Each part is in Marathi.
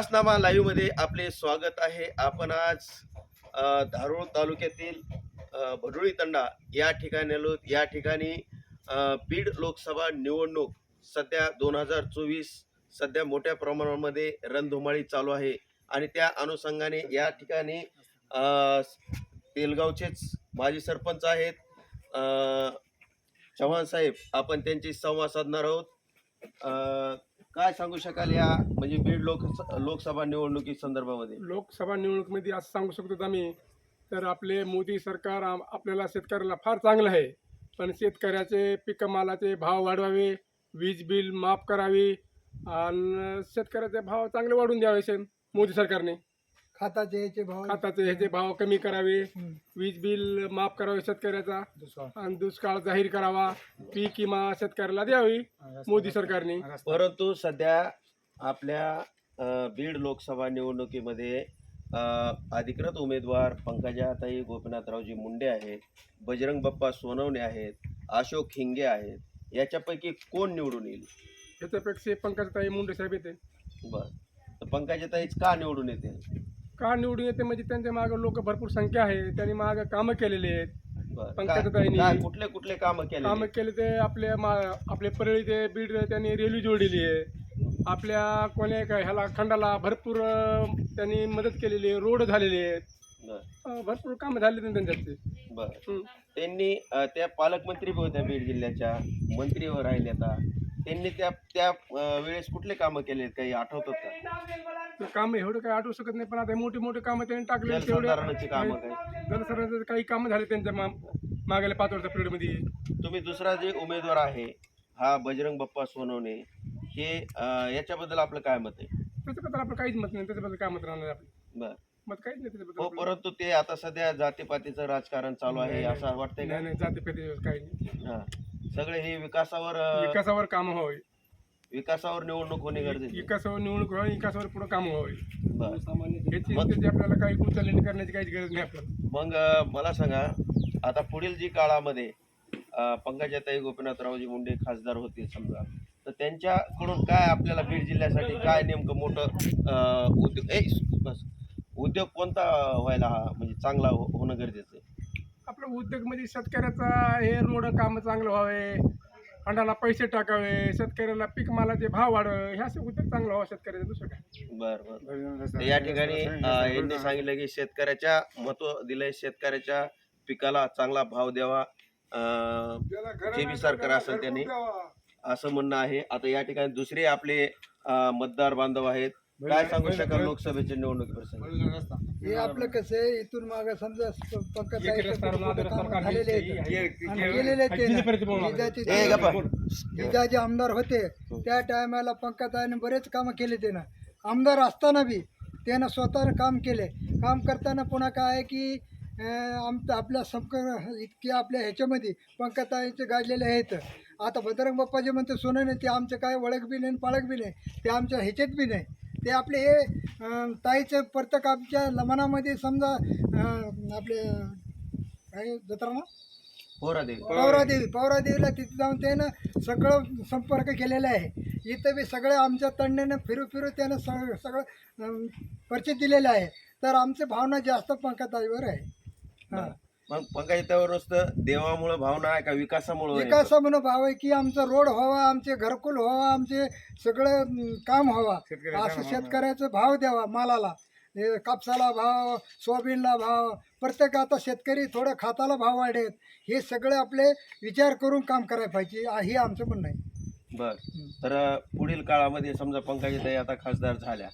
विकासनामा लाईव्हमध्ये आपले स्वागत आहे. आपण आज धारूळ तालुक्यातील भडोळी तंडा या ठिकाणी आलो. या ठिकाणी बीड लोकसभा निवडणूक सध्या दोन हजार चोवीस सध्या मोठ्या प्रमाणामध्ये रणधुमाळी चालू आहे. आणि त्या अनुषंगाने या ठिकाणी तेलगावचेच माजी सरपंच आहेत. चव्हाण साहेब आपण त्यांची संवाद साधणार आहोत. काय सांगू शकाल या म्हणजे बीड लोक लोकसभा निवडणुकी संदर्भामध्ये? लोकसभा निवडणुकीमध्ये असं सांगू शकतो आम्ही तर आपले मोदी सरकार आम- आपल्याला शेतकऱ्याला फार चांगलं आहे. पण शेतकऱ्याचे पिकमालाचे भाव वाढवावे वीज बिल माफ करावी आणि शेतकऱ्याचे भाव चांगले वाढून द्यावे शे- मोदी सरकारने. खताचे याचे भाव खताचे ह्याचे भाव कमी करावे. वीज बिल माफ करावे शेतकऱ्याचा. आणि दुष्काळ जाहीर करावा. पीक विमा शेतकऱ्याला द्यावी मोदी सरकारने. परंतु सध्या आपल्या बीड लोकसभा निवडणुकीमध्ये अधिकृत उमेदवार पंकजाताई गोपीनाथरावजी मुंडे आहेत बजरंग बाप्पा सोनवणे आहेत अशोक हिंगे आहेत. याच्यापैकी कोण निवडून येईल? ह्याच्यापेक्षा पंकजताई मुंडे साहेब येते बरं. तर पंकजाताईच का निवडून येतील? का निवडून येते? म्हणजे त्यांच्या मागे लोक भरपूर संख्या आहे. त्यांनी मागे कामं केलेली आहेत. बरं. पंकजाताईंनी- काय काय- कुठले कुठले कामं केले कामं केले ते आपल्या मा आपले परळी ते बीड त्यांनी रेल्वे जोडलेली आहे. आपल्या कोण्या काय ह्याला खंडाला भरपूर अं, त्यांनी मदत केलेली आहे. रोड झालेले आहेत. अं, भरपूर कामं झाले त्यांनी त्यांच्यात बरं. त्यांनी अ, त्या पालकमंत्री होत्या बीड जिल्ह्याच्या. मंत्रीवर राहिले आता त्यांनी त्या त्या अ, वेळेस कुठले कामं केले काही आठवतात का? ते कामं एवढं काही आठवू शकत नाही पण आता मोठी मोठी कामं त्यांनी टाकले जलसंधारणाची कामं काय? काही कामं झाले त्यांच्या मा मागल्या पाच वर्षा पिरियडमध्ये. तुम्ही दुसरा जे उमेदवार आहे हा बजरंग बाप्पा सोनवणे हे अ, याच्याबद्दल आपलं काय मत आहे? त्याच्याबद्दल आपलं काहीच मत नाही त्याच्याबद्दल काय मत राहणार आपलं? बर. मत काहीच नाही हो त्याच्याबद्दल आपलं. परंतु ते आता सध्या जातीपातीचं राजकारण चालू आहे असं वाटतंय नाही नाही जातीपाती काही नाही. का हा. सगळे हे विकासावर अ, विकासावर कामं व्हावी. विकासावर निवडणूक होणे गरजेचे. विकासावर निवडणूक व्हावी विकासावर पुढे कामं व्हावी. बर. याची मग- त्याची आपल्याला काही उचलणी करण्याची काहीच गरज नाही आपल्याला. मग अ, मला सांगा आता पुढील जी काळामध्ये अ, पंकजाताई गोपीनाथरावजी मुंडे खासदार होतील समजा तर त्यांच्याकडून काय आपल्याला बीड जिल्ह्यासाठी काय नेमकं मोठं अ, उद्योग ए बस. उद्योग कोणता व्हायला हा म्हणजे चांगला हो- होणं गरजेचं आहे? उद्योगमध्ये शेतकऱ्याचा हे रोड कामं चांगलं व्हावे फंडाला पैसे टाकावे शेतकऱ्याला पीक मालाचे भाव वाढावे हे असे उद्योग चांगलं व्हावं शेतकऱ्याचं दुसरं काय? बर बर. तर या ठिकाणी अ, यांनी सांगितलं की शेतकऱ्याच्या महत्त्व दिलंय शेतकऱ्याच्या पिकाला चांगला भाव द्यावा जे बी सरकार असेल त्यांनी असं म्हणणं आहे. आता या ठिकाणी दुसरे आपले अ, मतदार बांधव आहेत. काय सांगू शकाल लोकसभेच्या निवडणुकीप्रसंगी हे आपलं कसं आहे इथून माग समजा पंकज काढली. झालेले आहेत. आणि गेलेले आहेत ते ना. ए गप्पा. आमदार होते त्या टायमाला पंकजाने बरेच कामं केले ते ना आमदार असताना बी त्यानं स्वतःनं काम केले. काम करताना पुन्हा काय आहे की अं, आमचं आपल्या संपर्क इतके आपल्या ह्याच्यामध्ये पंकजाचे गाजलेले आहेत. आता बजरंग बाप्पा जे म्हणते सोनं नाही ते आमचे काय ओळख बी नाही पाळख बी नाही. ते आमच्या ह्याच्यात बी नाही. ते आपले हे ताईचे प्रत्येक आमच्या लमनामध्ये समजा आपले काय जत्रा ना? पोरादेवी. पौरादेवी. पौरादेवीला तिथे जाऊन त्यानं सगळं संपर्क केलेला आहे. इथं बी सगळे आमच्या तंड्यानं फिरू फिरू त्यानं सगळं सगळं परिचय दिलेला आहे. तर आमची भावना जास्त पंकजाईवर आहे. हां. मग पंकजाताईवर नुसतं देवामुळं भावना आहे का विकासामुळं? विकासा म्हणून भाव आहे की आमचा रोड व्हावा आमचे घरकुल व्हावा आमचे सगळं अं, काम व्हावा. असं शेतकऱ्याचं भाव द्यावा मालाला. हे कापसाला भाव सोयाबीनला भाव प्रत्येक आता शेतकरी थोडं खाताला भाव वाढेत हे सगळे आपले विचार करून काम करायला पाहिजे आ- हे आमचं म्हणणं आहे. बर. तर अ, पुढील काळामध्ये समजा पंकजाताई आता खासदार झाल्या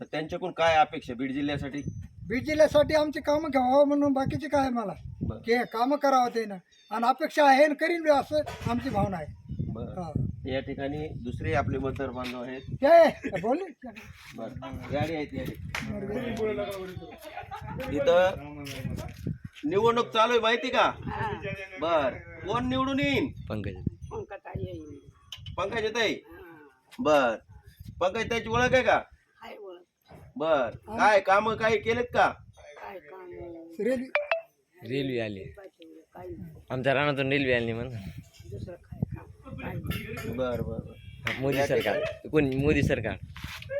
तर त्यांच्याकडून काय अपेक्षा बीड जिल्ह्यासाठी? बीड जिल्ह्यासाठी आमची कामं घ्यावं म्हणून बाकीचे काय आहे मला? बरं. की कामं करावं ते ना आणि अपेक्षा आहे आणि करीन बी असं आमची भावना आहे. बर. हा. या ठिकाणी दुसरे आपले मतदार बांधव आहेत. ते बोलले. बर याडी आहेत इथं निवडणूक चालू आहे माहिती का? बर. कोण निवडून येईन? पंकजा. येईल. पंकजाताई बर. पंकजाताईची ओळख आहे का? बर. काय काम काही केलेत का? काय काम रेल्वे. रेल्वे आली. काय आमच्या रानातून रेल्वे आली म्हणून दुसरं काय काम काय बर बर बर. मोदी सरकार. कोण? मोदी सरकार.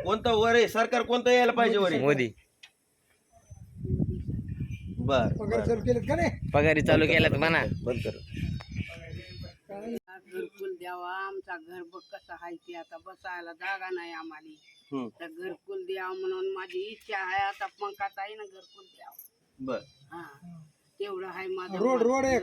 कोणतं वर आहे? सरकार कोणतं यायला पाहिजे वर? आहे? मोदी. बर पगार बर. चालू केलेत का नाही? पगारी चालू केला तर म्हणा. बंद कर. घरकुल द्यावा आमचा घर बघ कसा आहे ते आता बसायला जागा नाही आम्हाला. तर घरकुल द्यावं म्हणून माझी इच्छा आहे आता आहे ना घरकुल द्यावं. बर. हा. तेवढं आहे माझं रोड रोड एक.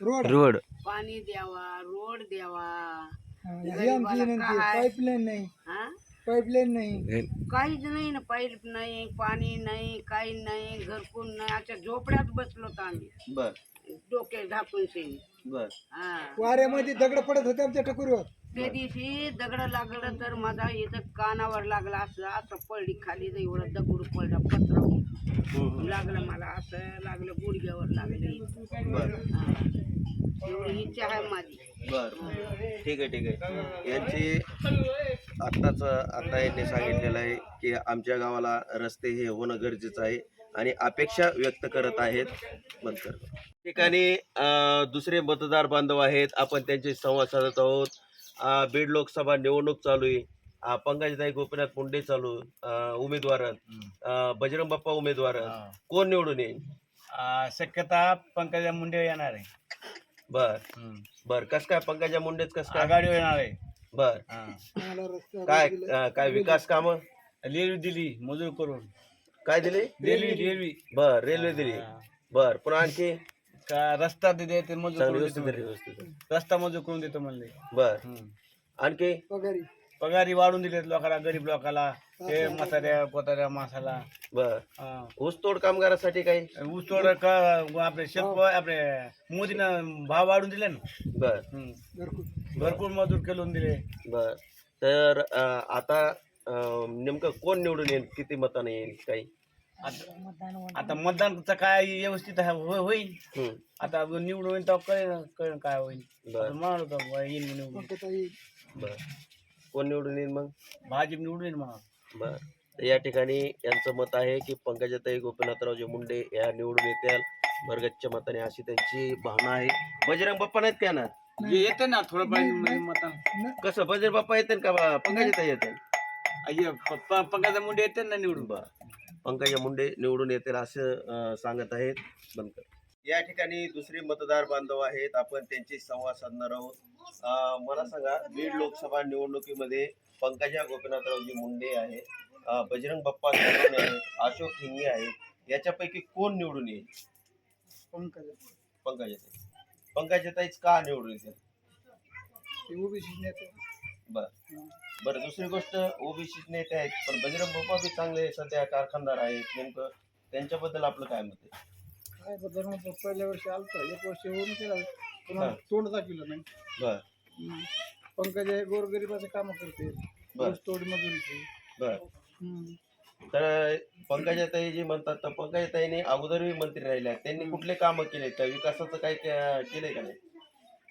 रोड. रोड. पाणी द्यावा रोड द्यावा. पाईपलाईन नाही. हा? पाईपलाईन नाही. काहीच नाही ना पाईप नाही पाणी नाही काही नाही घरकुल नाही. अशा झोपड्यात बसलो होतो आम्ही. बर. डोके झाकून शेणी. बर. हा. वाऱ्यामध्ये दगड पडत होते आमच्या टकुरीवर. त्या दिवशी दगड लागलं तर माझा इथं कानावर लागला असं असं पडली खाली तर एवढं दगड पडला पत्र. लागलं मला असं लागलं गुडघ्यावर लागलं बर. हा. एवढी इच्छा आहे माझी. बर. ठीक आहे ठीक आहे. यांची आत्ताच आता यांनी सांगितलेलं आहे की आमच्या गावाला रस्ते हे होणं गरजेचं आहे आणि अपेक्षा व्यक्त करत आहेत. बंद कर ठिकाणी अं, दुसरे मतदार बांधव आहेत. आपण त्यांचे संवाद साधत आहोत. बीड लोकसभा निवडणूक चालू आहे. पंकजताई गोपीनाथ मुंडे चालू उमेदवार बजरंग बाप्पा उमेदवार कोण निवडून येईल? शक्यता पंकजा मुंडे येणार आहे. बर. बर कस काय पंकजा मुंडेच कस काय? आघाडीवर येणार आहे. बर. काय काय विकास काम? रेल्वे दिली मजूर करून. काय दिले? Railway railway. बर रेल्वे दिली. बर पुन्हा आणखी? का रस्ता दिले ते मजूर चांगली करून व्यवस्थित देतो दिली, म्हणले. व्यवस्थित रस्ता मजूर करून देतो म्हणले. बर. हम्म. आणखी? पगारी. पगारी वाढून दिलेत लोकांना गरीब लोकांना ते म्हाताऱ्या पोताऱ्या माणसाला. बर. हा. ऊसतोड कामगारासाठी काही? ऊसतोड का आपले शेत आपले मोदीनं भाव वाढून दिले ना. बर. हम्म. घरकुल भरपूर मजूर केलून दिले. बर. तर अं, आता अं, नेमकं कोण निवडून येईल? किती मताने येईल? काही? आता आता मतदानचं काय व्यवस्थित आहे, होय- होईल. हम्म, आता निवडून होईल तेव्हा कळेल कळेल काय होईल. बर. आपण म्हणाल होतं बुवा येईल निवडून. बर. कोण निवडून येईल मग? भाजप निवडून येईल म्हणा बर. तर या ठिकाणी यांचं मत आहे की पंकजाताई गोपीनाथरावजी मुंडे या निवडून येतील. भरगच्च्या मताने अशी त्यांची भावना आहे. बजरंग बाप्पा नाहीत का ना येते ना थोडं मत कसं बजरंग बाप्पा येतील का बा- पंकजाताई येतील? पंकजा मुंडे येते ना निवडून? बर. पंकजा मुंडे निवडून येतील असं सांगत आहेत बंद कर. या ठिकाणी दुसरे मतदार बांधव आहेत. आपण त्यांची संवाद साधणार आहोत. मला सांगा बीड लोकसभा निवडणुकीमध्ये पंकजा गोपीनाथरावजी मुंडे आहे अं, बजरंग बाप्पा आहेत. अशोक हिंगे आहेत. याच्यापैकी कोण निवडून येईल? पंकजा. पंकजाताई. पंकजाताईच का निवडून येतील? ओबीसी नेते. बर बरं दुसरी गोष्ट ओबीसी नेते आहेत पण बजरंग बाप्पा बी चांगले सध्या कारखानदार आहेत नेमकं त्यांच्याबद्दल आपलं काय मत आहे काय बदल मग पहिल्या वर्षी आलता एक वर्ष होऊन केला पुन्हा हा. तोंड दाखवलं नाही बर हम्म. पंकजा हे गोरगरिबाचे कामं करते बर. ऊस तोड मजुरीचे बर हम्म. तर पंकजाताई जी म्हणतात तर पंकजाताईने अगोदरही मंत्री राहिल्या त्यांनी कुठले कामं केले का विकासाचं काय के- केलंय का नाही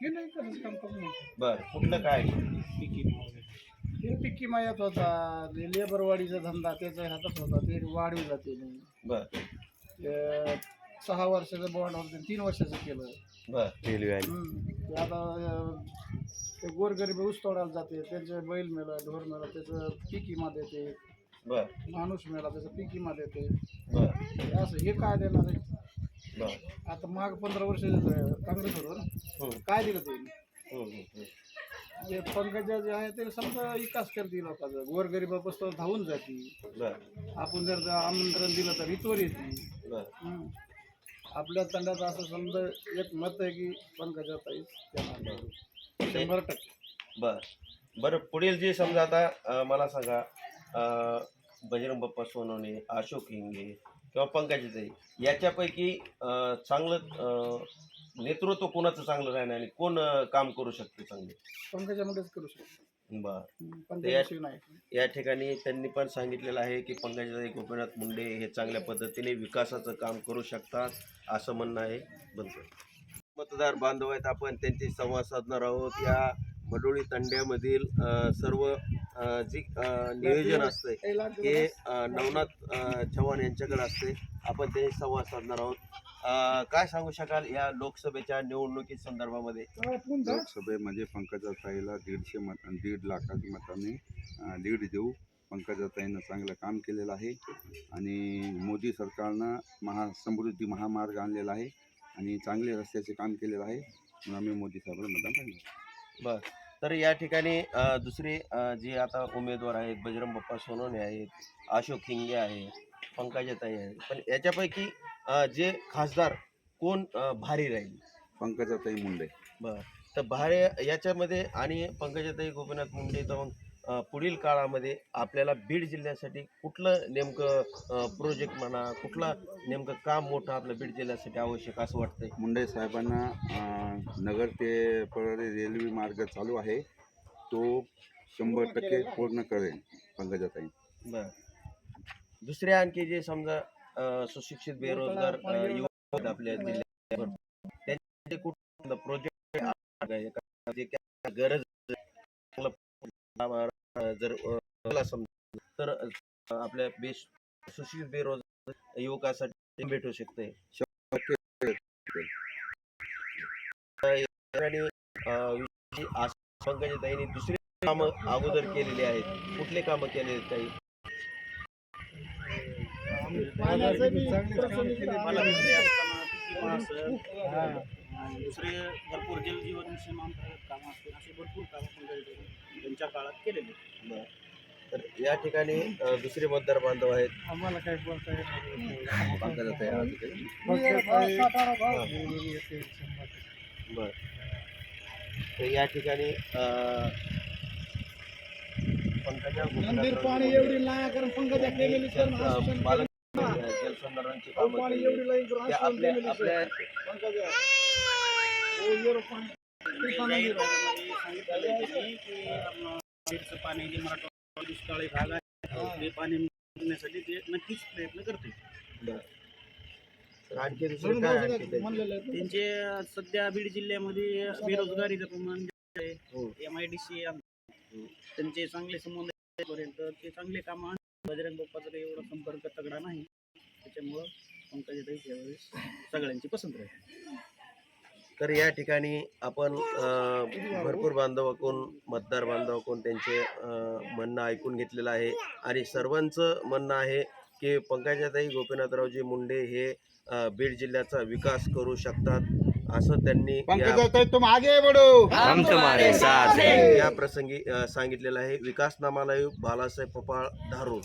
काम करून बर कुठलं काय? हे पिक्की मायात होता ते लेबरवाडीचा धंदा त्याच्या हातात होता ते वाढीव जाते नाही बर. ते सहा वर्षाचं बॉन्ड होतं तीन वर्षाचं केलं. बर. रेल्वे आली हम्म. ते आता अं, ते गोरगरीब ऊस तोडायला जाते त्यांचे बैल मेला ढोर मेला त्याचं पीक विमा देते. बर. माणूस मेला त्याचं पीक विमा देते. बर. असं हे काय देणार आहे? आता माग पंधरा वर्ष काँग्रेस होतं काय दिलं ते हम्म, हम्म, हम्म. जे पंकजा जे आहे ते समजा विकास करते लोकांचा. गोरगरिबापासून धावून जाते बर. आपण जर आमंत्रण दिलं तर इथवर येते. आपल्या तंडात असं समजा एक मत आहे की पंकजा ताई शंभर टक्के. बर. बरं पुढील जे समजा आता मला सांगा बजरंग बाप्पा सोनवणे अशोक हिंगे किंवा पंकजाताई याच्यापैकी अं, चांगलं नेतृत्व कोणाचं चांगलं राहणार आणि कोण काम करू शकते चांगले? पंकजामध्येच करू शकतो. बर. या ठिकाणी त्यांनी पण सांगितलेलं आहे की पंकजाताई गोपीनाथ मुंडे हे चांगल्या पद्धतीने विकासाचं काम करू शकतात असं म्हणणं आहे. बंद मतदार बांधव आहेत आपण त्यांची संवाद साधणार आहोत. या मडोळी तंड्यामधील सर्व जी नियोजन पहिला हे नवनाथ चव्हाण यांच्याकडे असते आपण त्यांची संवाद साधणार आहोत. काय सांगू शकाल या लोकसभेच्या निवडणुकी संदर्भामध्ये? लोकसभेमध्ये पंकजाताईला दीडशे मत दीड लाखाच्या मतांनी लीड देऊ. पंकजाताईनं चांगलं काम केलेलं आहे. आणि मोदी सरकारनं महा समृद्धी महामार्ग आणलेला आहे. आणि चांगले रस्त्याचे काम केलेलं आहे. म्हणून आम्ही मोदी साहेबांना मतदान करणार बर. तर या ठिकाणी दुसरे जे आता उमेदवार आहेत बजरंग बाप्पा सोनवणे आहेत अशोक हिंगे आहेत पंकजाताई आहेत पण याच्यापैकी जे खासदार कोण भारी राहील? पंकजाताई मुंडे. बर. तर भारे याच्यामध्ये आणि पंकजाताई गोपीनाथ मुंडे तर मग पुढील काळामध्ये आपल्याला बीड जिल्ह्यासाठी कुठलं नेमकं प्रोजेक्ट म्हणा कुठलं नेमकं काम मोठं आपलं बीड जिल्ह्यासाठी आवश्यक असं वाटतंय? मुंडे साहेबांना नगर ते परळी रेल्वे मार्ग चालू आहे. तो शंभर टक्के पूर्ण करेल पंकजाताई. बर. दुसरे आणखी जे समजा सुशिक्षित बेरोजगार युवक आपल्या जिल्ह्यात त्यांचे कुठलं प्रोजेक्ट गरज जर मला समजा तर आपल्या बेस सुशिक्षित बेरोजगार युवकासाठी भेटू शकते. पंकजाताईंनी दुसरी कामं अगोदर केलेली आहेत. कुठले कामं केलेली आहेत काही दुसरे भरपूर जलजीवन मिशन अंतर्गत कामं असतील असे भरपूर कामं पंकजाताईंनी त्यांच्या काळात केलेली आहेत. तर या ठिकाणी अ, दुसरे मतदार बांधव आहेत आम्हाला काही बोलता. बर तर या ठिकाणी अ, पंकजा मंदिर पाणी एवढी नाही कारण पंकजा केलेली अ, जलसंधारणाची कामं केली. ते आपल्या आपल्या पाणी जे मराठवाडा दुष्काळी भाग आहे ते पाणी मिळण्यासाठी ते नक्कीच प्रयत्न करते तर आणखी दुसरं काय आणखी त्यांची? त्यांचे सध्या बीड जिल्ह्यामध्ये बेरोजगारीचं प्रमाण हो. एम आय डी सी त्यांचे चांगले संबंध ते चांगले काम बजरंग बाप्पाचा काही एवढा संपर्क तगडा नाही. त्याच्यामुळं पंकजाताई त्यावेळेस सगळ्यांची पसंत राहील. तर या ठिकाणी आपण अ, भरपूर बांधवाकडून मतदार बांधवाकडून त्यांचे अ, म्हणणं ऐकून घेतलेलं आहे. आणि सर्वांचं म्हणणं आहे की पंकजाताई गोपीनाथरावजी मुंडे हे अ, बीड जिल्ह्याचा विकास करू शकतात. असं त्यांनी या- पंकजाताई तुम आगे बढो हम तुम्हारे साथ हैं. या प्रसंगी अ, सांगितलेलं आहे विकासनामा लाईव्ह बालासाहेब पपाळ धारूर